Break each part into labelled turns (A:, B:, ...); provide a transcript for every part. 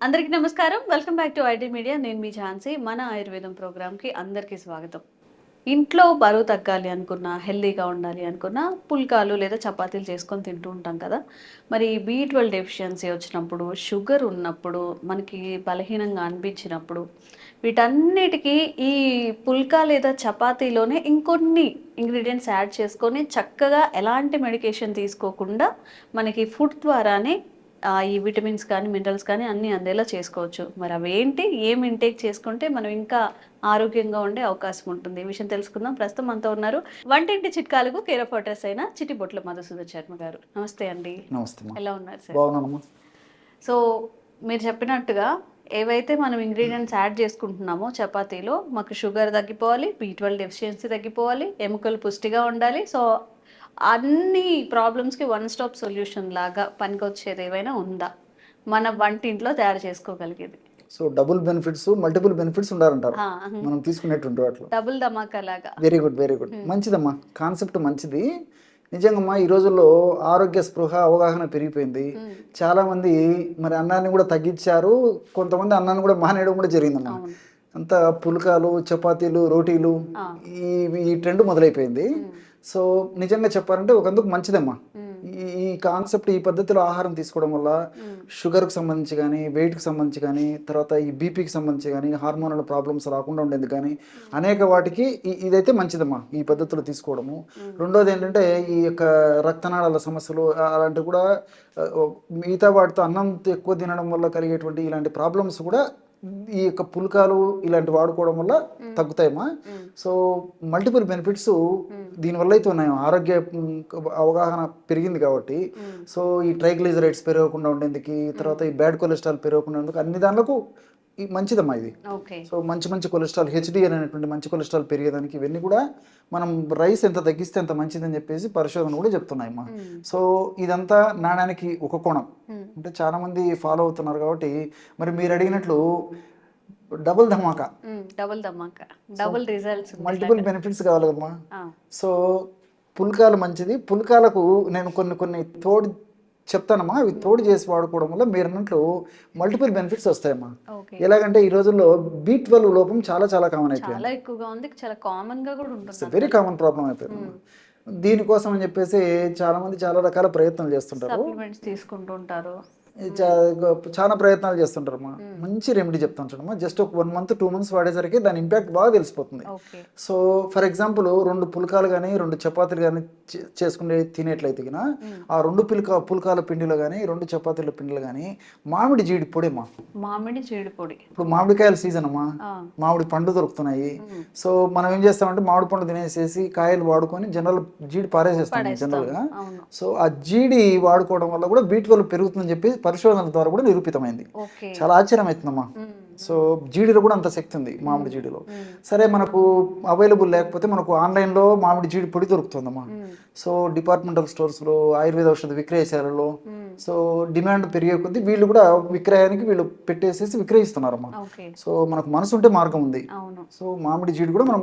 A: అందరికీ నమస్కారం. Welcome back to IT media నేను మీ ఝాన్సీ. మన ఆయుర్వేదం ప్రోగ్రామ్కి అందరికీ స్వాగతం. ఇంట్లో బరువు తగ్గాలి అనుకున్నా హెల్దీగా ఉండాలి అనుకున్నా పుల్కాలు లేదా చపాతీలు చేసుకొని తింటూ ఉంటాం కదా. మరి బీ ట్వెల్వ్ డెఫిషియన్సీ వచ్చినప్పుడు షుగర్ ఉన్నప్పుడు మనకి బలహీనంగా అనిపించినప్పుడు వీటన్నిటికీ ఈ పుల్కా లేదా చపాతీలోనే ఇంకొన్ని ఇంగ్రీడియంట్స్ యాడ్ చేసుకొని చక్కగా ఎలాంటి మెడికేషన్ తీసుకోకుండా మనకి ఫుడ్ ద్వారానే ఈ విటమిన్స్ కానీ మినరల్స్ కానీ అన్నీ అందేలా చేసుకోవచ్చు. మరి అవి ఏంటి ఏం ఇంటేక్ చేసుకుంటే మనం ఇంకా ఆరోగ్యంగా ఉండే అవకాశం ఉంటుంది. ఈ విషయం తెలుసుకుందాం. ప్రస్తుతం మనతో ఉన్నారు వంటింటి చిట్కాలకు కేర్ ఆఫ్ అడ్రస్ అయిన చిటిబొట్ల మధుసూదన్ శర్మ గారు. నమస్తే అండి.
B: నమస్తే
A: ఎలా ఉన్నారు సార్? సో మీరు చెప్పినట్టుగా ఏవైతే మనం ఇంగ్రీడియంట్స్ యాడ్ చేసుకుంటున్నామో చపాతీలో మాకు షుగర్ తగ్గిపోవాలి బీ ట్వెల్వ్ డెఫిషియన్సీ తగ్గిపోవాలి ఎముకలు పుష్టిగా ఉండాలి. సో అన్ని ప్రాబ్లమ్స్కి వన్ స్టాప్ సొల్యూషన్ లాగా పనికొచ్చేది ఏవైనా ఉందా? మన వంటింట్లో తయారు చేసుకోగలిగేది.
B: So double benefits multiple benefits ఉండాలంటారు. మనం తీసుకునేటువంటి వాటిలో.
A: డబుల్ ధమాకా లాగా.
B: వెరీ గుడ్ వెరీ గుడ్ మంచిదమ్మా. కాన్సెప్ట్ మంచిది. నిజంగా ఈ రోజుల్లో ఆరోగ్య స్పృహ అవగాహన పెరిగిపోయింది. చాలా మంది మరి అన్నాన్ని కూడా తగ్గించారు. కొంతమంది అన్నాన్ని కూడా మానేయడం కూడా జరిగిందమ్మా. అంతా పుల్కాలు చపాతీలు రోటీలు. ఈ ఈ ట్రెండ్ మొదలైపోయింది. సో నిజంగా చెప్పాలంటే ఒకందుకు మంచిదమ్మా.
A: మ్మ్.
B: ఈ ఈ కాన్సెప్ట్ ఈ పద్ధతిలో ఆహారం తీసుకోవడం వల్ల షుగర్కి సంబంధించి కానీ వెయిట్కి సంబంధించి కానీ తర్వాత ఈ బీపీకి సంబంధించి కానీ హార్మోనల్ ప్రాబ్లమ్స్ రాకుండా ఉండేది కానీ అనేక వాటికి ఇదైతే మంచిదమ్మా ఈ పద్ధతిలో తీసుకోవడము. రెండోది ఏంటంటే ఈ యొక్క రక్తనాళాల సమస్యలు అలాంటివి కూడా మిగతా వాటితో అన్నం ఎక్కువ తినడం వల్ల కలిగేటువంటి ఇలాంటి ప్రాబ్లమ్స్ కూడా ఈ యొక్క పుల్కాలు ఇలాంటి వాడుకోవడం వల్ల తగ్గుతాయమ్మా. సో మల్టిపుల్ బెనిఫిట్స్ దీనివల్ల అయితే ఉన్నాయి. ఆరోగ్య అవగాహన పెరిగింది కాబట్టి. సో ఈ ట్రైగ్లిజరైడ్స్ పెరగకుండా ఉండేందుకు తర్వాత ఈ బ్యాడ్ కొలెస్ట్రాల్ పెరగకుండా ఉండేందుకు అన్ని దానిలకు ఈ మంచిదమ్మా ఇది. సో మంచి మంచి కొలెస్ట్రాల్ హెచ్డి అనేటువంటి మంచి కొలెస్ట్రాల్ పెరిగేదానికి ఇవన్నీ కూడా మనం రైస్ ఎంత తగ్గిస్తే అంత మంచిదని చెప్పేసి పరిశోధన కూడా చెప్తున్నాయి అమ్మా సో ఇదంతా నాణానికి ఒక కోణం. అంటే చాలా మంది ఫాలో అవుతున్నారు కాబట్టి మరి మీరు అడిగినట్లు డబుల్ ధమాకా.
A: డబుల్ ధమాకా. డబుల్ రిజల్ట్స్
B: మల్టిపుల్ బెనిఫిట్స్ కావాలి కదమ్మా సో పుల్కాలు మంచిది. పుల్కాలకు నేను కొన్ని కొన్ని తోడు చెప్తానమ్మా అవి తోడు చేసి వాడుకోవడం వల్ల మీరు అన్నట్లు మల్టిపుల్ బెనిఫిట్స్ వస్తాయమ్మా. ఎలాగంటే ఈ రోజుల్లో బీ ట్వెల్వ్ లోపం చాలా చాలా కామన్ అయిపోయింది.
A: చాలా ఎక్కువగా ఉంది చాలా కామన్గా కూడా ఉంటుంది
B: వెరీ కామన్ ప్రాబ్లం అయిపోయింది. దీనికోసం అని చెప్పేసి చాలా మంది చాలా రకాల ప్రయత్నాలు చేస్తుంటారు.
A: సప్లిమెంట్స్
B: చాలా ప్రయత్నాలు చేస్తుంటారు అమ్మా మంచి రెమెడీ చెప్తాను చూడమ్మా జస్ట్ ఒక వన్ మంత్ టూ మంత్స్ వాడేసరికి దాని ఇంపాక్ట్ బాగా తెలిసిపోతుంది. సో ఫర్ ఎగ్జాంపుల్ రెండు పుల్కాలు కానీ రెండు చపాతీలు కానీ చేసుకునే తినేట్లయితే ఆ రెండు పుల్కా పుల్కాల పిండిలో కానీ రెండు చపాతీల పిండిలో కానీ మామిడి జీడి పొడి అమ్మా
A: మామిడి జీడి పొడి
B: ఇప్పుడు మామిడికాయల సీజన్ అమ్మా. మామిడి పండు దొరుకుతున్నాయి. సో మనం ఏం చేస్తామంటే మామిడి పండు తినేసేసి కాయలు వాడుకొని జనరల్ జీడి పారేసేస్తాం జనరల్గా
A: అవును.
B: సో ఆ జీడి వాడుకోవడం వల్ల కూడా బీట్ వల్ల పెరుగుతుందని చెప్పి పరిశోధనల ద్వారా కూడా నిరూపితమైంది. చాలా ఆశ్చర్యం అవుతుందమ్మా
A: మ్మ్.
B: సో జీడిలో కూడా అంత శక్తి ఉంది మామిడి జీడిలో. సరే మనకు అవైలబుల్ లేకపోతే మనకు ఆన్లైన్లో మామిడి జీడి పొడి దొరుకుతుందమ్మా. సో డిపార్ట్మెంటల్ స్టోర్స్లో ఆయుర్వేద ఔషధ విక్రయశాలలో సో డిమాండ్ పెరిగే కొద్దీ వీళ్ళు కూడా విక్రయానికి వీళ్ళు పెట్టేసేసి విక్రయిస్తున్నారమ్మా. సో మనకు మనసు ఉంటే మార్గం ఉంది. సో మామిడి జీడి కూడా మనం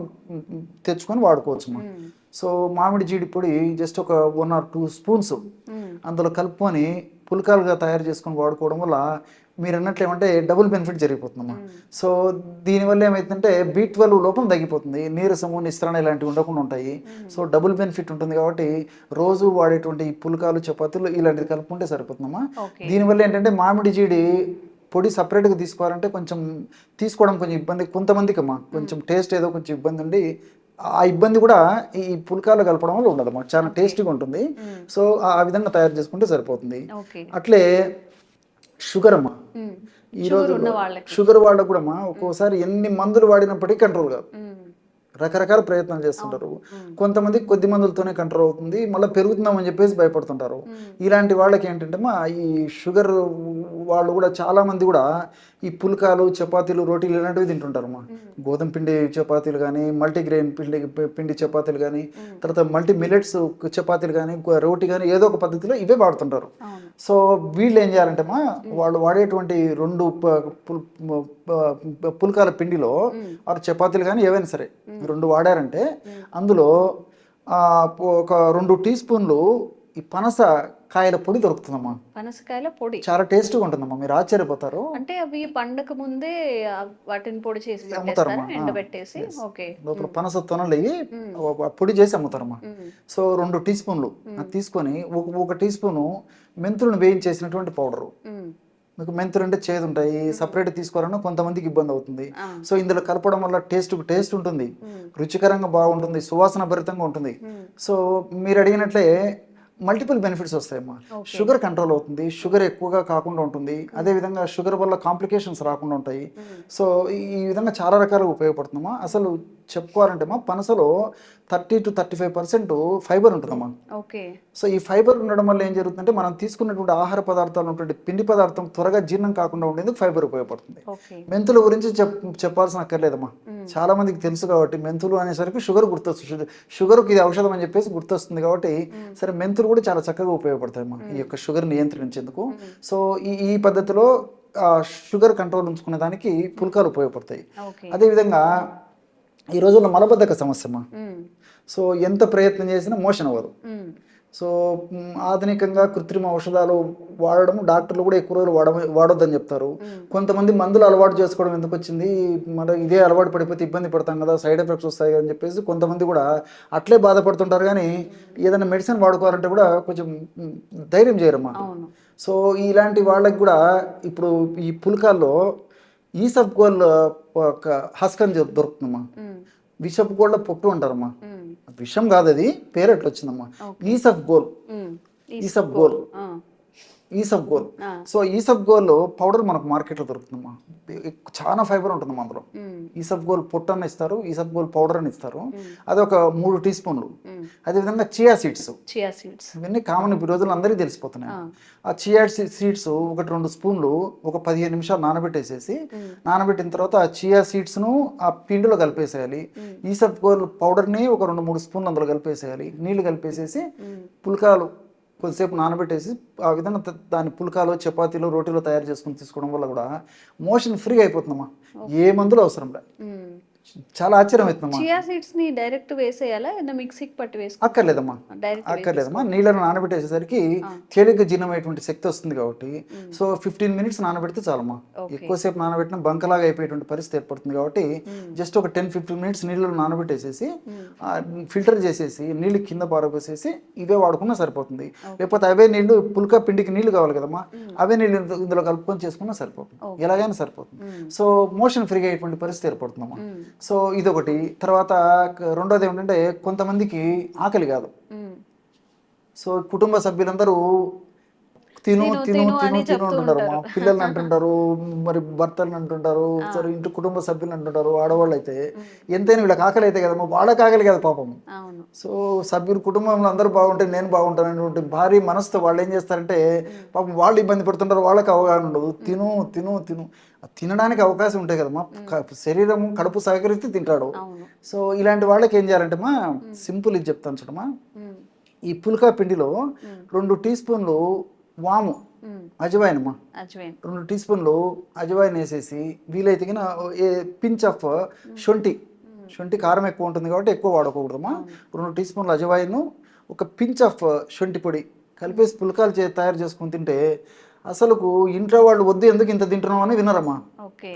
B: తెచ్చుకొని వాడుకోవచ్చు అమ్మా
A: మ్మ్.
B: సో మామిడి జీడి పొడి జస్ట్ ఒక వన్ ఆర్ టూ స్పూన్స్. అందులో కలుపుకొని పుల్కాలుగా తయారు చేసుకొని వాడుకోవడం వల్ల మీరు అన్నట్లు ఏమంటే డబుల్ బెనిఫిట్ జరిగిపోతుందమ్మా. సో దీనివల్ల ఏమైతుందంటే బీ ట్వెల్వ్ లోపం తగ్గిపోతుంది. నీరసము నిస్త్రణ ఇలాంటివి ఉండకుండా ఉంటాయి. సో డబుల్ బెనిఫిట్ ఉంటుంది కాబట్టి రోజు వాడేటువంటి పుల్కాలు చపాతీలు ఇలాంటివి కలుపుకుంటే సరిపోతుందమ్మా. దీనివల్ల ఏంటంటే మామిడి జీడి పొడి సపరేట్గా తీసుకోవాలంటే కొంచెం తీసుకోవడం కొంచెం ఇబ్బంది. కొంతమందికి అమ్మా కొంచెం టేస్ట్ ఏదో కొంచెం ఇబ్బంది ఉండి ఆ ఇబ్బంది కూడా ఈ పుల్కాలు కలపడం వల్ల ఉండదు అన్నమాట చాలా టేస్టీగా ఉంటుంది. సో ఆ విధంగా తయారు చేసుకుంటే సరిపోతుంది. అట్లే షుగర్ అమ్మా
A: మ్మ్.
B: ఈ
A: షుగర్
B: రోజు షుగర్ వాళ్ళకు కూడా అమ్మా ఒక్కోసారి ఎన్ని మందులు వాడినప్పటికీ కంట్రోల్ కాదు. రకరకాల ప్రయత్నాలు చేస్తుంటారు. కొంతమంది కొద్ది మందులతోనే కంట్రోల్ అవుతుంది. మళ్ళీ పెరుగుతుందామని చెప్పేసి భయపడుతుంటారు. ఇలాంటి వాళ్ళకి ఏంటంటే మా ఈ షుగర్ వాళ్ళు కూడా చాలా మంది కూడా ఈ పుల్కాలు చపాతీలు రోటీలు ఇలాంటివి తింటుంటారు మా గోధుమ పిండి చపాతీలు కానీ మల్టీగ్రెయిన్ పిండి పిండి చపాతీలు కానీ తర్వాత మల్టీ మిలెట్స్ చపాతీలు కానీ రోటీ కానీ ఏదో ఒక పద్ధతిలో ఇవే వాడుతుంటారు. సో వీళ్ళు ఏం చేయాలంటే మా వాళ్ళు వాడేటువంటి రెండు పుల్కాల పిండిలో ఆరు చపాతీలు కానీ ఏవైనా సరే రెండు వాడారంటే అందులో ఒక రెండు టీ స్పూన్లు ఈ పనస కాయల పొడి దొరుకుతుందమ్మా.
A: పనసకాయల పొడి.
B: చాలా టేస్ట్గా ఉంటుందమ్మా. మీరు ఆశ్చర్యపోతారు.
A: అంటే అవి పండక ముందే వాటిని పొడి చేసి
B: అమ్ముతారమ్మా.
A: ఎండబెట్టేసి? ఓకే.
B: లోపల పనస తొనలు పొడి చేసి అమ్ముతారమ్మా.
A: మ్మ్.
B: సో రెండు టీ స్పూన్లు అది తీసుకొని ఒక ఒక టీ స్పూను మెంతులను వేయించేసినటువంటి పౌడరు. మీకు మెంతులు అంటే చేదు ఉంటాయి సపరేట్ తీసుకోవాలన్నా కొంతమందికి ఇబ్బంది అవుతుంది. సో ఇందులో కలపడం వల్ల టేస్ట్ టేస్ట్ ఉంటుంది. రుచికరంగా బాగుంటుంది సువాసన భరితంగా ఉంటుంది. సో మీరు అడిగినట్లే మల్టిపుల్ బెనిఫిట్స్ వస్తాయమ్మా. షుగర్ కంట్రోల్ అవుతుంది షుగర్ ఎక్కువగా కాకుండా ఉంటుంది. అదేవిధంగా షుగర్ వల్ల కాంప్లికేషన్స్ రాకుండా ఉంటాయి.
A: మ్మ్.
B: సో ఈ- ఈ విధంగా చాలా రకాలుగా ఉపయోగపడుతుందమ్మా. అసలు చెప్పుకోవాలంటే మా పనసలో thirty to thirty five percent fibre ఉంటుందమ్మా.
A: ఓకే.
B: సో ఈ ఫైబర్ ఉండడం వల్ల ఏం జరుగుతుందంటే మనం తీసుకున్నటువంటి ఆహార పదార్థాలు ఉన్నటువంటి పిండి పదార్థం త్వరగా జీర్ణం కాకుండా ఉండేందుకు ఫైబర్ ఉపయోగపడుతుంది. మెంతుల గురించి చెప్ చెప్పాల్సిన అక్కర్లేదమ్మా.
A: మ్మ్.
B: చాలా మందికి తెలుసు కాబట్టి మెంతులు అనేసరికి షుగర్ గుర్తొస్తుంది. షుగర్ షుగర్కి ఇది ఔషధం అని చెప్పేసి గుర్తొస్తుంది కాబట్టి సరే మెంతులు కూడా చాలా చక్కగా ఉపయోగపడతాయమ్మా ఈ యొక్క షుగర్ నియంత్రించేందుకు. సో ఈ ఈ పద్ధతిలో షుగర్ కంట్రోల్ ఉంచుకునే దానికి పుల్కాలు ఉపయోగపడతాయి. అదేవిధంగా ఈ రోజుల్లో మలబద్ధక సమస్య అమ్మా
A: మ్మ్.
B: సో ఎంత ప్రయత్నం చేసినా మోషన్ అవ్వదు. సో ఆధునికంగా కృత్రిమ ఔషధాలు వాడడం డాక్టర్లు కూడా ఎక్కువ రోజులు వాడ వాడొద్దని చెప్తారు. కొంతమంది మందులు అలవాటు చేసుకోవడం ఎందుకు వచ్చింది? మన ఇదే అలవాటు పడిపోతే ఇబ్బంది పడతాం కదా సైడ్ ఎఫెక్ట్స్ వస్తాయి అని చెప్పేసి కొంతమంది కూడా అట్లే బాధపడుతుంటారు. కానీ ఏదైనా మెడిసిన్ వాడుకోవాలంటే కూడా కొంచెం ధైర్యం చేయరమ్మా. సో ఇలాంటి వాళ్ళకి కూడా ఇప్పుడు ఈ పుల్కాల్లో ఈ ఒక హస్కన్ దొరుకుతుందమ్మా
A: మ్మ్.
B: విషపు గోళ్ళ పొట్టు అంటారమ్మా
A: మ్మ్.
B: విషం కాదు అది పేరు ఎట్లా వచ్చిందమ్మా
A: Okay.
B: ఈసఫ్ గోల్
A: మ్మ్.
B: ఈసఫ్ గోల్
A: ఆ.
B: ఈసఫ్ గోల్. సో ఈసఫ్ గోల్ పౌడర్ మనకు మార్కెట్లో దొరుకుతుందమ్మా. చాలా ఫైబర్ ఉంటుందమ్మా అందులో. ఈసఫ్ గోల్ పొట్టు అని ఇస్తారు ఈసఫ్ గోల్ పౌడర్ అని ఇస్తారు. అది ఒక మూడు టీ స్పూన్లు. అదేవిధంగా చియా సీడ్స్.
A: Chia seeds.
B: ఇవన్నీ కామన్ ఈ రోజుల్లో అందరికీ తెలిసిపోతున్నాయి.
A: ఆ.
B: చియా సీడ్స్ ఒకటి రెండు స్పూన్లు ఒక పదిహేను నిమిషాలు నానబెట్టేసేసి నానబెట్టిన తర్వాత ఆ చియా సీడ్స్ను ఆ పిండిలో కలిపేసేయాలి. ఈసఫ్ గోల్ పౌడర్ని ఒక రెండు మూడు స్పూన్లు అందులో కలిపేసేయాలి. నీళ్ళు కలిపేసేసి పుల్కాలు కొద్దిసేపు నానబెట్టేసి ఆ విధంగా దాని పుల్కాలు చపాతీలు రోటీలు తయారు చేసుకుని తీసుకోవడం వల్ల కూడా మోషన్ ఫ్రీ అయిపోతుందమ్మా. ఏ మందులు అవసరం లే.
A: మ్మ్.
B: చాలా ఆశ్చర్యం అవుతుందమ్మా
A: చియా సీడ్స్ని డైరెక్ట్ వేసేయాలా? ఏదైనా మిక్సీకి పట్టి వేసుకో
B: అక్కర్లేదమ్మా.
A: డైరెక్ట్
B: అక్కర్లేదమ్మా. నీళ్ళను నానబెట్టేసేసరికి తేలిక జీర్ణమయ్యేటువంటి శక్తి వస్తుంది కాబట్టి. సో ఫిఫ్టీన్ మినిట్స్ నానబెడితే చాలమ్మా. ఎక్కువసేపు నానబెట్టిన బంకలాగా అయిపోయేటువంటి పరిస్థితి ఏర్పడుతుంది కాబట్టి జస్ట్ ఒక టెన్ ఫిఫ్టీన్ మినిట్స్ నీళ్ళు నానబెట్టేసేసి ఫిల్టర్ చేసేసి నీళ్ళు కింద పారబోసేసి ఇవే వాడుకున్నా సరిపోతుంది. లేకపోతే అవే నీళ్ళు పుల్కా పిండికి నీళ్ళు కావాలి కదమ్మా. అవే నీళ్ళు ఇందు- ఇందులో కలుపుకొని చేసుకున్నా సరిపోతుంది. ఎలాగైనా సరిపోతుంది. సో మోషన్ ఫ్రీగా అయ్యేటువంటి పరిస్థితి ఏర్పడుతుందమ్మా. సో ఇదొకటి. తర్వాత రెండోది ఏమిటంటే కొంతమందికి ఆకలి కాదు. సో కుటుంబ సభ్యులందరూ తిను
A: తిను,
B: తిను
A: తిను
B: అంటుంటారు. మా. పిల్లల్ని అంటుంటారు మరి భర్తలను అంటుంటారు సరే ఇంటి కుటుంబ సభ్యులు అంటుంటారు ఆడవాళ్ళు అయితే ఎంతైనా వీళ్ళకి ఆకలి అయితే కదమ్మా వాళ్ళకి ఆకలి కదా పాపం. సో సభ్యులు కుటుంబంలో అందరూ బాగుంటే నేను బాగుంటాను అనేటువంటి భారీ మనసుతో వాళ్ళు ఏం చేస్తారంటే పాపం వాళ్ళు ఇబ్బంది పడుతుంటారు వాళ్ళకి అవగాహన ఉండదు. తిను తిను తిను. తినడానికి అవకాశం ఉంటాయి కదమ్మా. శరీరం కడుపు సహకరిస్తే తింటాడు. సో ఇలాంటి వాళ్ళకి ఏం చేయాలంటే మా సింపుల్ ఇది చెప్తాను చూడమ్మా.
A: మ్మ్.
B: ఈ పుల్కా పిండిలో రెండు టీ స్పూన్లు వాము. అజవాయిన్. అమ్మా రెండు టీ స్పూన్లు అజవాయిన్ వేసేసి వీలైతే ఏ పించ్ ఆఫ్ శొంఠి. శొంఠి కారం ఎక్కువ ఉంటుంది కాబట్టి ఎక్కువ వాడకూడదమ్మా రెండు టీ స్పూన్లు అజవాయిన్ ఒక పించ్ ఆఫ్ శొంఠి పొడి కలిపేసి పుల్కాలు చే తయారు చేసుకుని తింటే అసలుకు ఇంట్లో వాళ్ళు వద్దు ఎందుకు ఇంత తింటున్నాం అని వినరమ్మా.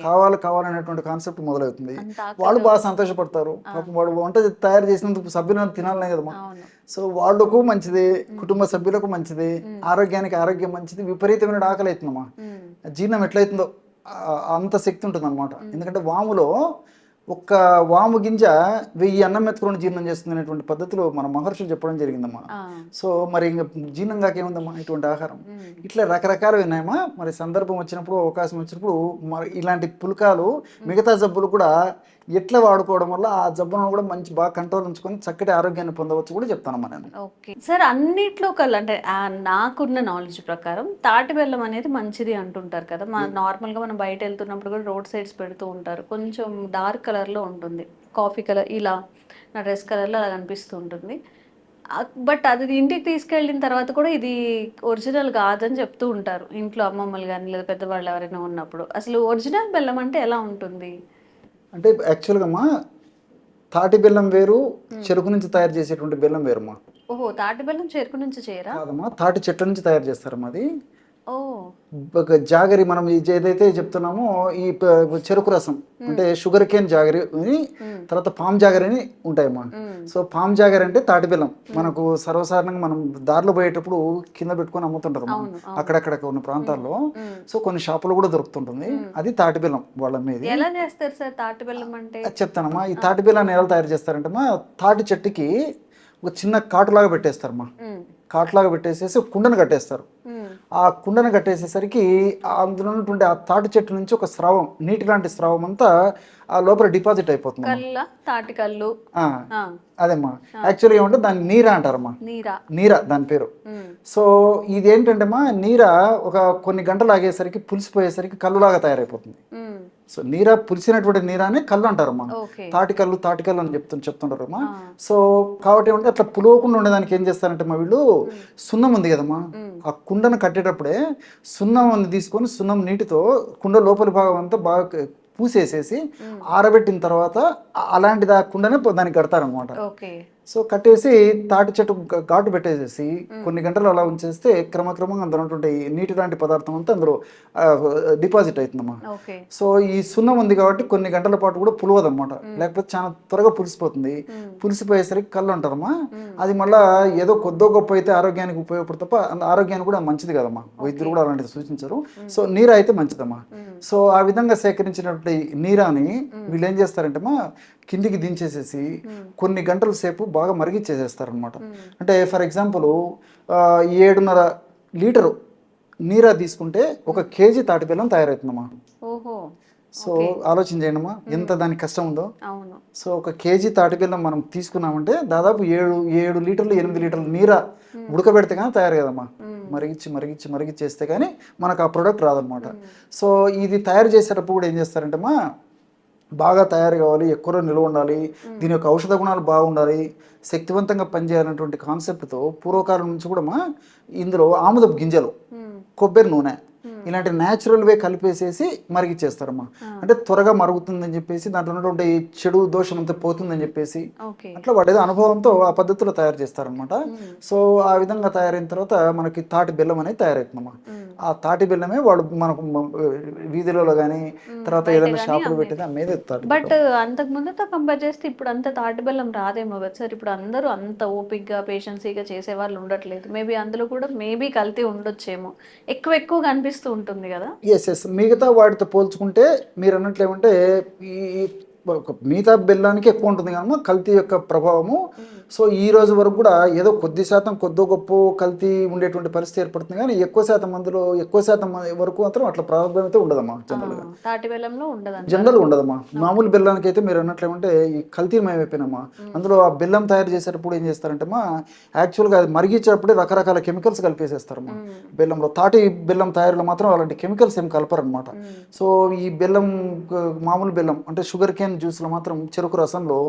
B: కావాలి కావాలనేటువంటి కాన్సెప్ట్ మొదలవుతుంది. వాళ్ళు బాగా సంతోషపడతారు. పాపం వాడు వంట తయారు చేసినందుకు సభ్యులను తినాలనే కదమ్మా. సో వాళ్ళకు మంచిది కుటుంబ సభ్యులకు మంచిది ఆరోగ్యానికి ఆరోగ్యం మంచిది విపరీతమైన ఆకలి అవుతుందమ్మా.
A: మ్మ్.
B: జీర్ణం ఎట్లయితుందో అంత శక్తి ఉంటుంది అనమాట ఎందుకంటే వాములో ఒక్క వాము గింజ వెయ్యి అన్నం మెత్తుకొని జీర్ణం చేస్తుంది అనేటువంటి పద్ధతిలో మన మహర్షులు చెప్పడం జరిగిందమ్మా. సో మరి ఇంకా జీర్ణం కాకేముందమ్మా ఇటువంటి ఆహారం. ఇట్లా రకరకాలు ఉన్నాయమ్మా మరి సందర్భం వచ్చినప్పుడు అవకాశం వచ్చినప్పుడు మరి ఇలాంటి పుల్కాలు మిగతా జబ్బులు కూడా ఎట్లా వాడుకోవడం వల్ల ఆ జబ్బును కూడా మంచి బాగా కంట్రోల్ ఉంచుకొని చక్కటి ఆరోగ్యాన్ని పొందవచ్చు కూడా చెప్తానమ్మా నేను.
A: ఓకే. సార్ అన్నిట్లో కల్లా అంటే నాకున్న నాలెడ్జ్ ప్రకారం తాటి బెల్లం అనేది మంచిది అంటుంటారు కదా. మా నార్మల్గా మనం బయట వెళ్తున్నప్పుడు కూడా రోడ్ సైడ్స్ పెడుతూ ఉంటారు. కొంచెం డార్క్ కలర్లో ఉంటుంది. కాఫీ కలర్ ఇలా నా డ్రెస్ కలర్లో అలా కనిపిస్తూ ఉంటుంది. బట్ అది ఇంటికి తీసుకెళ్ళిన తర్వాత కూడా ఇది ఒరిజినల్ కాదని చెప్తూ ఉంటారు. ఇంట్లో అమ్మమ్మలు కానీ లేదా పెద్దవాళ్ళు ఎవరైనా ఉన్నప్పుడు. అసలు ఒరిజినల్ బెల్లం అంటే ఎలా ఉంటుంది?
B: అంటే యాక్చువల్గా అమ్మా తాటి బెల్లం వేరు చెరుకు నుంచి తయారు చేసేటువంటి బెల్లం వేరమ్మా
A: ఓహో తాటి బెల్లం చెరుకు నుంచి చేయరా?
B: కాదమ్మా తాటి చెట్ల నుంచి తయారు చేస్తారమ్మా అది. జాగరి మనం ఏదైతే చెప్తున్నామో ఈ చెరుకు రసం అంటే షుగర్ కేన్ జాగరి అని తర్వాత పామ్ జాగరి అని ఉంటాయమ్మా.
A: మ్మ్.
B: సో పామ్ జాగరి అంటే తాటి బెల్లం. మనకు సర్వసాధారణంగా మనం దారిలో పోయేటప్పుడు కింద పెట్టుకొని అమ్ముతుంటారు. అక్కడక్కడ ఉన్న ప్రాంతాల్లో. సో కొన్ని షాపులు కూడా దొరుకుతుంటుంది. అది తాటి బెల్లం వాళ్ళ మీద
A: ఎలా చేస్తారు సార్ తాటి బెల్లం అంటే?
B: అది చెప్తానమ్మా. ఈ తాటి బెల్లాన్ని ఎలా తయారు చేస్తారంటే మా తాటి చెట్టుకి ఒక చిన్న కాటులాగా పెట్టేస్తారమ్మా.
A: మ్మ్.
B: కాటులాగా పెట్టేసేసి కుండను కట్టేస్తారు. ఆ కుండను కట్టేసేసరికి అందులో ఉన్నటువంటి ఆ తాటి చెట్టు నుంచి ఒక స్రావం నీటి లాంటి స్రావం అంతా ఆ లోపల డిపాజిట్ అయిపోతుంది
A: తాటి
B: ఆ, అదేమ్మా. యాక్చువల్గా ఏమంటే దాన్ని నీరా అంటారమ్మా.
A: నీరా.
B: నీరా దాని పేరు. సో ఇది ఏంటంటే మా నీర ఒక కొన్ని గంటలు ఆగేసరికి పులిసిపోయేసరికి కల్లులాగా తయారైపోతుంది. సో నీర పులిసినటువంటి నీరానే కళ్ళు అంటారమ్మా
A: ఓకే.
B: తాటి కళ్ళు తాటి కళ్ళు అని చెప్తు చెప్తుంటారు అమ్మా. సో కాబట్టి ఏమంటే అట్లా పులవకుండా ఉండేదానికి ఏం చేస్తారంటే మా వీళ్ళు సున్నం ఉంది కదమ్మా.
A: మ్మ్.
B: ఆ కుండను కట్టేటప్పుడే సున్నం తీసుకొని సున్నం నీటితో కుండ లోపలి భాగం అంతా బాగా పూసేసేసి ఆరబెట్టిన తర్వాత ఆ కుండనే దానికి కడతారనమాట సో కట్టేసి తాటి చెట్టు ఘాటు పెట్టేసేసి కొన్ని గంటలు అలా ఉంచేస్తే క్రమక్రమంగా అందులో ఉన్నటువంటి నీటి లాంటి పదార్థం అంతా అందులో డిపాజిట్ అవుతుందమ్మా. సో ఈ సున్నం ఉంది కాబట్టి కొన్ని గంటల పాటు కూడా పులవదన్నమాట. లేకపోతే చాలా త్వరగా పులిసిపోతుంది. పులిసిపోయేసరికి కళ్ళు అంటారమ్మా. అది మళ్ళా ఏదో కొద్దో గొప్ప అయితే ఆరోగ్యానికి ఉపయోగపడు తప్ప ఆరోగ్యానికి కూడా మంచిది కదమ్మా. వైద్యులు కూడా అలాంటిది సూచించరు. సో నీర అయితే మంచిదమ్మా.
A: మ్మ్.
B: సో ఆ విధంగా సేకరించినటువంటి నీరాని వీళ్ళు ఏం చేస్తారంటే కిందికి దించేసేసి కొన్ని గంటల సేపు బాగా మరిగిచ్చేసేస్తారనమాట అంటే ఫర్ ఎగ్జాంపుల్ ఏడున్నర లీటరు నీరా తీసుకుంటే ఒక కేజీ తాటి బెల్లం తయారవుతుందమ్మా. సో ఆలోచన చేయండి అమ్మా ఎంత దానికి కష్టం ఉందో. సో ఒక కేజీ తాటి బెల్లం మనం తీసుకున్నామంటే దాదాపు ఏడు ఏడు లీటర్లు ఎనిమిది లీటర్ల నీర ఉడకబెడితే కానీ తయారు కదమ్మా. మరిగిచ్చి మరిగిచ్చి మరిగిచ్చేస్తే కానీ మనకు ఆ ప్రోడక్ట్ రాదనమాట సో ఇది తయారు చేసేటప్పుడు కూడా ఏం చేస్తారంటే మా బాగా తయారు కావాలి ఎక్కువ నిల్వ ఉండాలి దీని యొక్క ఔషధ గుణాలు బాగుండాలి శక్తివంతంగా పనిచేయాలన్నటువంటి కాన్సెప్ట్తో పూర్వకాలం నుంచి కూడా మా ఇందులో ఆముదపు గింజలు. కొబ్బరి నూనె ఇలాంటి న్యాచురల్ వే కలిపేసేసి మరిగిచ్చేస్తారమ్మా. అంటే త్వరగా మరుగుతుందని చెప్పేసి దాంట్లో ఉన్నటువంటి చెడు దోషం అంతా పోతుందని చెప్పేసి అట్లా వాడు ఏదో అనుభవంతో ఆ పద్ధతిలో తయారు చేస్తారనమాట సో ఆ విధంగా తయారైన తర్వాత మనకి తాటి బెల్లం అనేది తయారవుతుందమ్మా.
A: మ్మ్.
B: ఆ తాటి బెల్లమే వాడు మనకు వీధిలో కానీ తర్వాత ఏదైనా షాపులు పెట్టినా మీద
A: బట్ అంతకు ముందుతో కంపేర్ చేస్తే ఇప్పుడు అంత తాటి బెల్లం రాదేమో సార్. ఇప్పుడు అందరూ అంత ఓపిక్గా పేషెన్సీగా చేసే వాళ్ళు ఉండట్లేదు. మేబీ అందులో కూడా మేబీ కల్తీ ఉండొచ్చేమో. ఎక్కువ ఎక్కువ కనిపిస్తూ ఉంటుంది కదా?
B: ఎస్ ఎస్ మిగతా వాటితో పోల్చుకుంటే మీరు అన్నట్లు ఏమంటే ఈ మిగతా బెల్లానికి ఎక్కువ ఉంటుంది కానీ కల్తీ యొక్క ప్రభావము సో ఈ రోజు వరకు కూడా ఏదో కొద్ది శాతం కొద్దో గొప్ప కల్తీ ఉండేటువంటి పరిస్థితి ఏర్పడుతుంది కానీ ఎక్కువ శాతం మందిలో ఎక్కువ శాతం వరకు మాత్రం అట్లా ప్రాబ్లం అయితే ఉండదమ్మా జనరల్గా జనరల్ ఉండదమ్మా. మామూలు బెల్లానికి అయితే మీరు అన్నట్లు ఏమంటే ఈ కల్తీమయం అయిపోయినమ్మా అందులో ఆ బెల్లం తయారు చేసేటప్పుడు ఏం చేస్తారంటే మా యాక్చువల్గా అది మరిగించేటప్పుడే రకరకాల కెమికల్స్ కలిపేసేస్తారమ్మా. బెల్లంలో తాటి బెల్లం తయారీలో మాత్రం అలాంటి కెమికల్స్ ఏం కలపరనమాట సో ఈ బెల్లం మామూలు బెల్లం అంటే షుగర్ కేన్ జ్యూస్లో మాత్రం చెరుకు రసంలో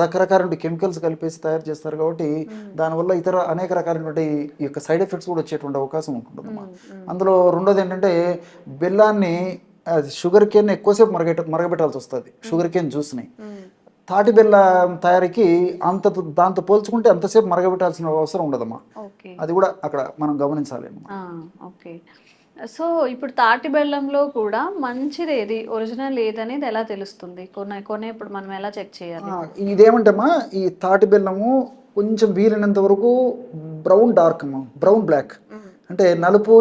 B: రకరకాల కెమికల్స్ కలిపేసి తయారు చేస్తారు కాబట్టి దానివల్ల ఇతర అనేక రకాలైనటువంటి ఈ యొక్క సైడ్ ఎఫెక్ట్స్ కూడా వచ్చేటువంటి అవకాశం ఉంటుందమ్మా అందులో రెండోది ఏంటంటే బెల్లాన్ని షుగర్ కేన్ ఎక్కువసేపు మరగట మరగబెట్టాల్సి వస్తుంది. షుగర్ కేన్ జ్యూస్ని. తాటి బెల్లం తయారీకి అంత దాంతో పోల్చుకుంటే అంతసేపు మరగబెట్టాల్సిన అవసరం ఉండదమ్మా. అది కూడా అక్కడ మనం గమనించాలి
A: ఓకే. సో ఇప్పుడు తాటి బెల్లంలో కూడా మంచిది ఏది ఒరిజినల్ ఏదనేది ఎలా తెలుస్తుంది? కొనే కొనేప్పుడు మనం ఎలా చెక్ చేయాలి?
B: ఇదేమంటమ్మా? ఈ తాటి బెల్లము కొంచెం వీలైనంత వరకు బ్రౌన్ డార్క్ అమ్మా బ్రౌన్ బ్లాక్. అంటే నలుపు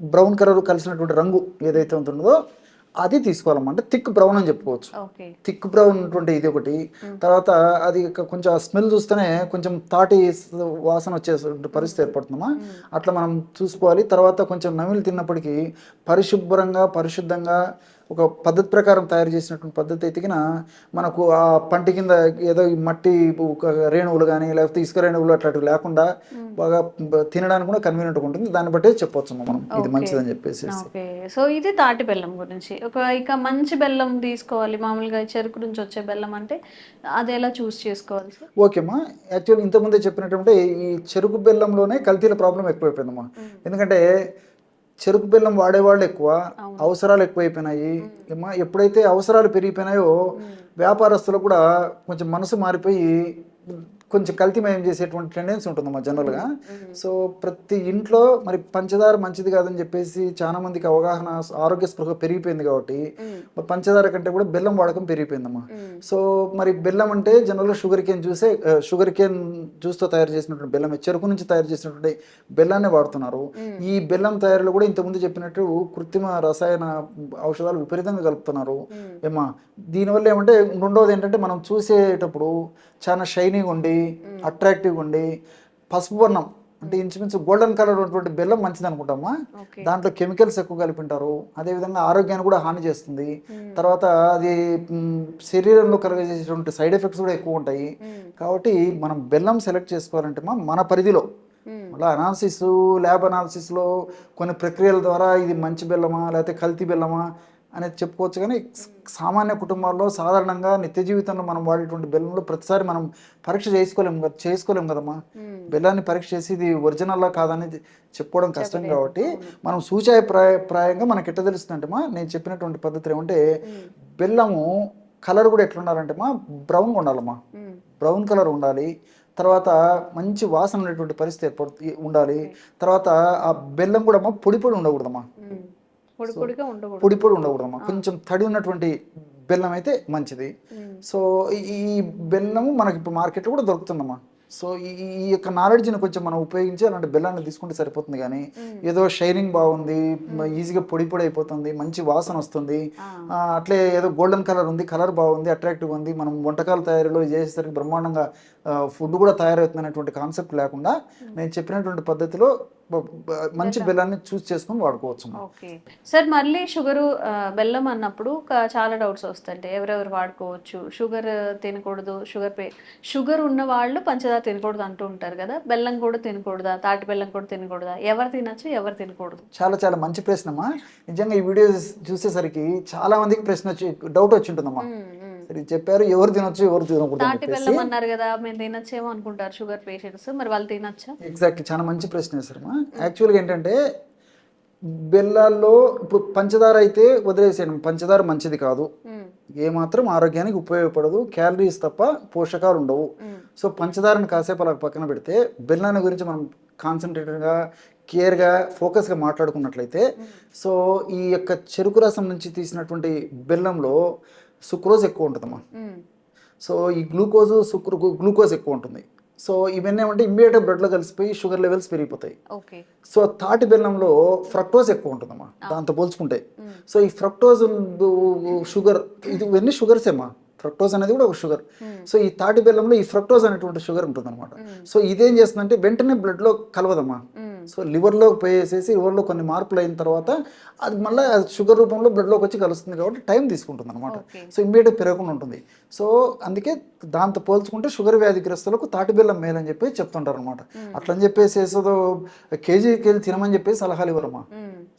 B: బ్రౌన్ కలర్ కలిసినటువంటి రంగు ఏదైతే ఉంటుందో అది తీసుకోవాలమ్మా అంటే థిక్ బ్రౌన్ అని చెప్పుకోవచ్చు. థిక్ బ్రౌన్ ఉన్నటువంటి ఇది ఒకటి. తర్వాత అది కొంచెం స్మెల్ చూస్తేనే కొంచెం తాటి వాసన వచ్చే పరిస్థితి ఏర్పడుతుందమ్మా. అట్లా మనం చూసుకోవాలి. తర్వాత కొంచెం నమిలి తిన్నప్పటికీ పరిశుభ్రంగా పరిశుద్ధంగా ఒక పద్ధతి ప్రకారం తయారు చేసినటువంటి పద్ధతి ఎతికిన మనకు ఆ పంటి కింద ఏదో మట్టి ఒక రేణువులు కానీ లేకపోతే ఇసుక రేణువులు అట్లాంటివి లేకుండా బాగా తినడానికి కూడా కన్వీనియంట్గా ఉంటుంది. దాన్ని బట్టే చెప్పొచ్చు మనం. ఇది మంచిదని చెప్పేసి.
A: సో ఇది తాటి బెల్లం గురించి. ఒక ఇక మంచి బెల్లం తీసుకోవాలి. మామూలుగా చెరుకు నుంచి వచ్చే బెల్లం అంటే అది ఎలా చూస్ చేసుకోవాలి
B: ఓకేమ్మా యాక్చువల్ ఇంతకుముందే చెప్పినట్టుంటే ఈ చెరుకు బెల్లంలోనే కల్తీల ప్రాబ్లం ఎక్కువైపోయిందమ్మా ఎందుకంటే చెరుకు బెల్లం వాడేవాళ్ళు ఎక్కువ అవసరాలు ఎక్కువైపోయినాయి. ఎప్పుడైతే అవసరాలు పెరిగిపోయినాయో వ్యాపారస్తులు కూడా కొంచెం మనసు మారిపోయి కొంచెం కల్తీమయం చేసేటువంటి టెండెన్సీ ఉంటుందమ్మా జనరల్గా సో ప్రతి ఇంట్లో మరి పంచదార మంచిది కాదని చెప్పేసి చాలా మందికి అవగాహన ఆరోగ్య స్పృహ పెరిగిపోయింది కాబట్టి పంచదార కంటే కూడా బెల్లం వాడకం పెరిగిపోయిందమ్మా. సో మరి బెల్లం అంటే జనరల్గా షుగర్ కేన్ జ్యూసే షుగర్ కేన్ జ్యూస్తో తయారు చేసినటువంటి బెల్లం చెరుకు నుంచి తయారు చేసినటువంటి బెల్లాన్ని వాడుతున్నారు. ఈ బెల్లం తయారీలో కూడా ఇంతకుముందు చెప్పినట్టు కృత్రిమ రసాయన ఔషధాలు విపరీతంగా కలుపుతున్నారు. ఏమా దీనివల్ల ఏమంటే రెండవది ఏంటంటే మనం చూసేటప్పుడు చాలా షైనీగా ఉండి అట్రాక్టివ్గా ఉండి పసుపు వర్ణం అంటే ఇంచుమించు గోల్డెన్ కలర్ ఉన్నటువంటి బెల్లం మంచిది అనుకుంటామా? దాంట్లో కెమికల్స్ ఎక్కువ కలిపింటారు. అదేవిధంగా ఆరోగ్యాన్ని కూడా హాని చేస్తుంది. తర్వాత అది శరీరంలో కలుగజేసేటువంటి సైడ్ ఎఫెక్ట్స్ కూడా ఎక్కువ ఉంటాయి. కాబట్టి మనం బెల్లం సెలెక్ట్ చేసుకోవాలంటే మా మన పరిధిలో అలా అనాలిసిస్ ల్యాబ్ అనాలిసిస్లో కొన్ని ప్రక్రియల ద్వారా ఇది మంచి బెల్లమా లేకపోతే కల్తీ బెల్లమా అనేది చెప్పుకోవచ్చు కానీ సామాన్య కుటుంబాల్లో సాధారణంగా నిత్య జీవితంలో మనం వాడేటువంటి బెల్లంలో ప్రతిసారి మనం పరీక్ష చేసుకోలేము కదా చేసుకోలేము కదమ్మా. బెల్లాన్ని పరీక్ష చేసి ఇది ఒరిజినల్లా కాదనేది చెప్పుకోవడం కష్టం కాబట్టి మనం సూచాయప్రాయ ప్రాయంగా మనకి ఎట్లా తెలుస్తుందంటే మా నేను చెప్పినటువంటి పద్ధతులు ఏమంటే బెల్లము కలర్ కూడా ఎట్లా ఉండాలంటే మా బ్రౌన్గా ఉండాలమ్మా. బ్రౌన్ కలర్ ఉండాలి. తర్వాత మంచి వాసన ఉండేటువంటి పరిస్థితి ఏర్పడు ఉండాలి. తర్వాత ఆ బెల్లం కూడా అమ్మా పొడి పొడి ఉండకూడదమ్మా.
A: పొడి పొడిగా ఉండకూడదు.
B: పొడి పొడి ఉండకూడదమ్మా. కొంచెం తడి ఉన్నటువంటి బెల్లం అయితే మంచిది సో ఈ- బెల్లము మనకి ఇప్పుడు మార్కెట్లో కూడా దొరుకుతుందమ్మా. సో ఈ యొక్క నాలెడ్జ్ని కొంచెం మనం ఉపయోగించి అలాంటి బెల్లాన్ని తీసుకుంటే సరిపోతుంది కానీ ఏదో షైనింగ్ బాగుంది ఈజీగా పొడి పొడి అయిపోతుంది మంచి వాసన వస్తుంది. అట్లే ఏదో గోల్డెన్ కలర్ ఉంది కలర్ బాగుంది అట్రాక్టివ్ ఉంది. మనం వంటకాల తయారీలో చేసేసరికి బ్రహ్మాండంగా ఫుడ్ కూడా తయారవుతుంది అనేటువంటి కాన్సెప్ట్ లేకుండా నేను చెప్పినటువంటి పద్ధతిలో మంచి బెల్లాన్ని చూస్ చేసుకొని వాడుకోవచ్చు
A: ఓకే. సార్ మళ్ళీ షుగరు బెల్లం అన్నప్పుడు చాలా డౌట్స్ వస్తుంటాయి. ఎవరెవరు వాడుకోవచ్చు? షుగర్ తినకూడదు షుగర్ పే షుగర్ ఉన్న వాళ్ళు పంచదార తినకూడదు అంటూ ఉంటారు కదా. బెల్లం కూడా తినకూడదా? తాటి బెల్లం కూడా తినకూడదా? ఎవరు తినచ్చు ఎవరు తినకూడదు?
B: చాలా చాలా మంచి ప్రశ్నమ్మా. నిజంగా ఈ వీడియో చూసేసరికి చాలా మందికి ప్రశ్న వచ్చి డౌట్ వచ్చి ఉంటుందమ్మా.
A: మ్మ్, మ్మ్.
B: సరే చెప్పారు ఎవరు తినొచ్చు ఎవరు తినకూడదు
A: అన్నారు కదా మేము తినచ్చేమో అనుకుంటారు షుగర్ పేషెంట్స్ మరి వాళ్ళు తినచ్చా?
B: ఎగ్జాక్ట్లీ చాలా మంచి ప్రశ్న వేశారమ్మా యాక్చువల్గా ఏంటంటే బెల్లాల్లో ఇప్పుడు పంచదార అయితే వదిలేసేయండి పంచదార మంచిది కాదు. ఏమాత్రం ఆరోగ్యానికి ఉపయోగపడదు క్యాలరీస్ తప్ప పోషకాలు ఉండవు. సో పంచదారని కాసేపు అలా పక్కన పెడితే బెల్లాన్ని గురించి మనం కాన్సన్ట్రేటెడ్గా కేర్గా ఫోకస్గా మాట్లాడుకున్నట్లయితే సో ఈ యొక్క చెరుకు రసం నుంచి తీసినటువంటి బెల్లంలో సుక్రోజ్ ఎక్కువ ఉంటుందమ్మా. సో ఈ గ్లూకోజ్ సుక్రు గ్లూకోజ్ ఎక్కువ ఉంటుంది. సో ఇవన్నీ ఏమంటే ఇమ్మీడియట్గా బ్లడ్లో కలిసిపోయి షుగర్ లెవెల్స్ పెరిగిపోతాయి. సో తాటి బెల్లంలో ఫ్రక్టోజ్ ఎక్కువ ఉంటుందమ్మా దాంతో పోల్చుకుంటే. సో ఈ ఫ్రక్టోజ్ షుగర్ ఇది ఇవన్నీ షుగర్స్ ఏమా ఫ్రక్టోజ్ అనేది కూడా ఒక షుగర్ సో ఈ తాటి బెల్లంలో ఈ ఫ్రక్టోజ్ అనేటువంటి షుగర్ ఉంటుంది అనమాట సో ఇదేం చేస్తుందంటే వెంటనే బ్లడ్లో కలవదమ్మా. సో లివర్లో పోయేసేసి లివర్లో కొన్ని మార్పులు అయిన తర్వాత అది మళ్ళీ షుగర్ రూపంలో బ్లడ్లోకి వచ్చి కలుస్తుంది కాబట్టి టైం తీసుకుంటుంది అనమాట. సో ఇమ్మీడియట్ పెరగకుండా ఉంటుంది. సో అందుకే దాంతో పోల్చుకుంటే షుగర్ వ్యాధిగ్రస్తులకు తాటి బెల్లం మేలని చెప్పి చెప్తుంటారు అనమాట అట్లని చెప్పేసి ఏదో కేజీకి వెళ్ళి తినమని చెప్పి సలహాలు ఇవ్వరమ్మా.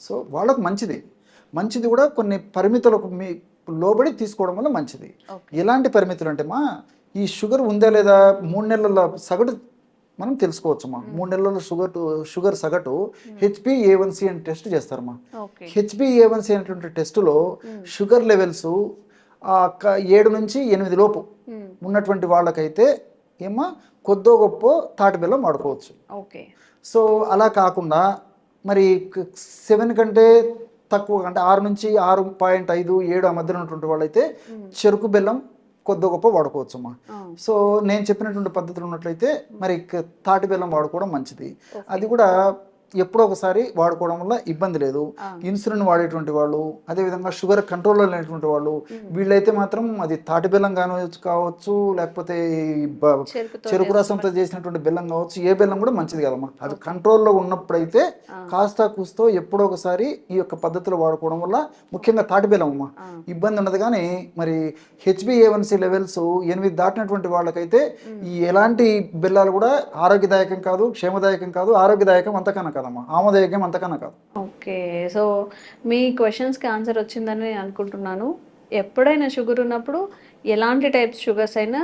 B: సో వాళ్ళకు మంచిది. మంచిది కూడా కొన్ని పరిమితులకు మీ లోబడి తీసుకోవడం వల్ల మంచిది. ఎలాంటి పరిమితులు అంటే మా ఈ షుగర్ ఉందా లేదా మూడు నెలల సగటు మనం తెలుసుకోవచ్చమ్మా. మూడు నెలల షుగర్ షుగర్ సగటు హెచ్పి ఏవన్సి అని టెస్ట్ చేస్తారమ్మా.
A: ఓకే.
B: హెచ్బి ఏవన్సి అనేటువంటి టెస్టులో షుగర్ లెవెల్స్ ఏడు నుంచి ఎనిమిది లోపు ఉన్నటువంటి వాళ్ళకైతే ఏమో కొద్దో గొప్ప తాటి బెల్లం వాడుకోవచ్చు.
A: ఓకే.
B: సో అలా కాకుండా మరి సెవెన్ కంటే తక్కువ అంటే ఆరు నుంచి ఆరు పాయింట్ ఐదు ఏడు ఆ మధ్యన ఉన్నటువంటి వాళ్ళైతే చెరుకు బెల్లం కొద్ది గొప్ప వాడుకోవచ్చు అమ్మా సో నేను చెప్పినటువంటి పద్ధతులు ఉన్నట్లయితే మరి తాటి బెల్లం వాడుకోవడం మంచిది. అది కూడా ఎప్పుడో ఒకసారి వాడుకోవడం వల్ల ఇబ్బంది లేదు. ఇన్సులిన్ వాడేటువంటి వాళ్ళు అదేవిధంగా షుగర్ కంట్రోల్లో లేనటువంటి వాళ్ళు వీళ్ళైతే మాత్రం అది తాటి బెల్లం కావచ్చు కావచ్చు లేకపోతే చెరుకు రసంతో చేసినటువంటి బెల్లం కావచ్చు ఏ బెల్లం కూడా మంచిది కదమ్మా. అది కంట్రోల్లో ఉన్నప్పుడైతే కాస్త కూస్తో ఎప్పుడో ఒకసారి ఈ యొక్క పద్ధతిలో వాడుకోవడం వల్ల ముఖ్యంగా తాటి బెల్లం అమ్మా. ఇబ్బంది ఉండదు కానీ మరి హెచ్బిఏవన్సి లెవెల్స్ ఎనిమిది దాటినటువంటి వాళ్ళకైతే ఈ ఎలాంటి బెల్లాలు కూడా ఆరోగ్యదాయకం కాదు క్షేమదాయకం కాదు ఆరోగ్యదాయకం అంతకన్నా కాదమ్మా. ఆమోదాయకం అంతకన్నా కాదు.
A: ఓకే. సో మీ క్వశ్చన్స్కి ఆన్సర్ వచ్చిందని నేను అనుకుంటున్నాను. ఎప్పుడైనా షుగర్ ఉన్నప్పుడు ఎలాంటి టైప్స్ షుగర్స్ అయినా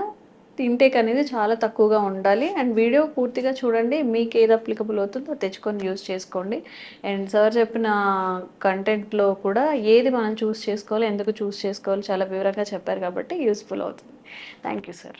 A: ఇంటేక్ అనేది చాలా తక్కువగా ఉండాలి. అండ్ వీడియో పూర్తిగా చూడండి. మీకు ఏది అప్లికబుల్ అవుతుందో తెచ్చుకొని యూస్ చేసుకోండి. అండ్ సార్ చెప్పిన కంటెంట్లో కూడా ఏది మనం చూస్ చేసుకోవాలి ఎందుకు చూస్ చేసుకోవాలి చాలా వివరంగా చెప్పారు కాబట్టి యూస్ఫుల్ అవుతుంది. Thank you sir.